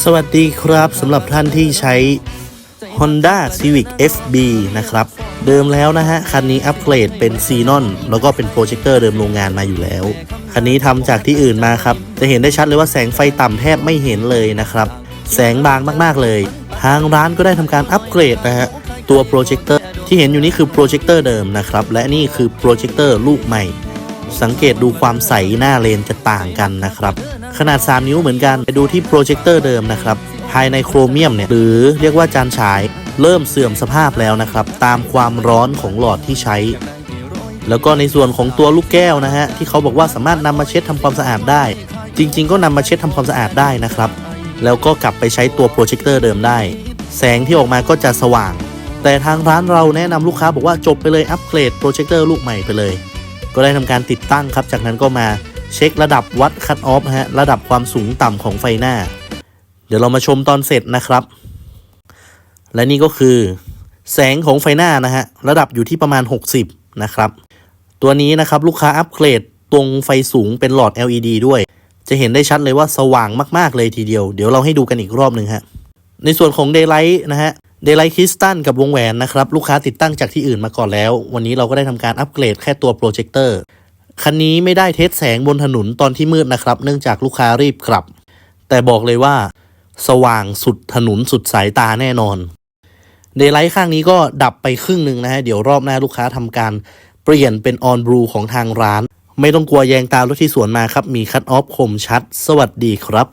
สวัสดีครับสำหรับท่านที่ใช้ Honda Civic FB นะครับ เดิมแล้วนะฮะ คันนี้อัปเกรดเป็นซีนอนแล้วก็เป็นโปรเจคเตอร์เดิมโรงงานมาอยู่แล้ว คันนี้ทำจากที่อื่นมาครับ จะเห็นได้ชัดเลยว่าแสงไฟต่ำแทบไม่เห็นเลยนะครับ แสงบางมากๆเลย ทางร้านก็ได้ทำการอัปเกรดนะฮะ ตัวโปรเจคเตอร์ที่เห็นอยู่นี่คือโปรเจคเตอร์เดิมนะครับ และนี่คือโปรเจคเตอร์ลูกใหม่ สังเกตดูความใสหน้าเลนจะต่างกันนะครับ ขนาด 3 นิ้วเหมือนกันไปดูที่โปรเจคเตอร์เดิมนะครับ ภายในโครเมียมเนี่ยหรือเรียกว่าจานฉายเริ่มเสื่อมสภาพแล้วนะครับ ตามความร้อนของหลอดที่ใช้ แล้วก็ในส่วนของตัวลูกแก้วนะฮะที่เขาบอกว่าสามารถนำมาเช็ดทำความสะอาดได้ จริง ๆ ก็นำมาเช็ดทำความสะอาดได้นะครับ แล้วก็กลับไปใช้ตัวโปรเจคเตอร์เดิมได้ แสงที่ออกมาก็จะสว่าง แต่ทางร้านเราแนะนำลูกค้าบอกว่าจบไปเลยอัปเกรดโปรเจคเตอร์ลูกใหม่ไปเลย ก็ได้ทำการติดตั้งครับ จากนั้นก็มา เช็คระดับวัดคัตออฟฮะระดับความสูงต่ำของไฟหน้า เดี๋ยวเรามาชมตอนเสร็จนะครับ และนี่ก็คือ แสงของไฟหน้านะฮะระดับอยู่ที่ประมาณ 60 นะครับ ตัวนี้นะครับลูกค้าอัปเกรดตรงไฟสูงเป็นหลอด LED ด้วย จะเห็นได้ชัดเลยว่าสว่างมาก ๆ เลยทีเดียว เดี๋ยวเราให้ดูกันอีกรอบหนึ่งฮะในส่วนของ Daylight นะฮะ Daylight Crystal กับวงแหวนนะครับ ลูกค้าติดตั้งจากที่อื่นมาก่อนแล้ว วันนี้เราก็ได้ทำการอัปเกรดแค่ตัวโปรเจคเตอร์ คันนี้ไม่ได้เทสแสงบนถนนตอนที่มืดนะครับ เนื่องจากลูกค้ารีบกลับ แต่บอกเลยว่า สว่างสุดถนนสุดสายตาแน่นอนเดย์ไลท์ข้างนี้ก็ดับไปครึ่งหนึ่งนะฮะ เดี๋ยวรอบหน้าลูกค้าทำการเปลี่ยนเป็นออนบลูของทางร้าน ไม่ต้องกลัวแยงตารถที่สวนมาครับ มีคัตออฟคมชัด สวัสดีครับ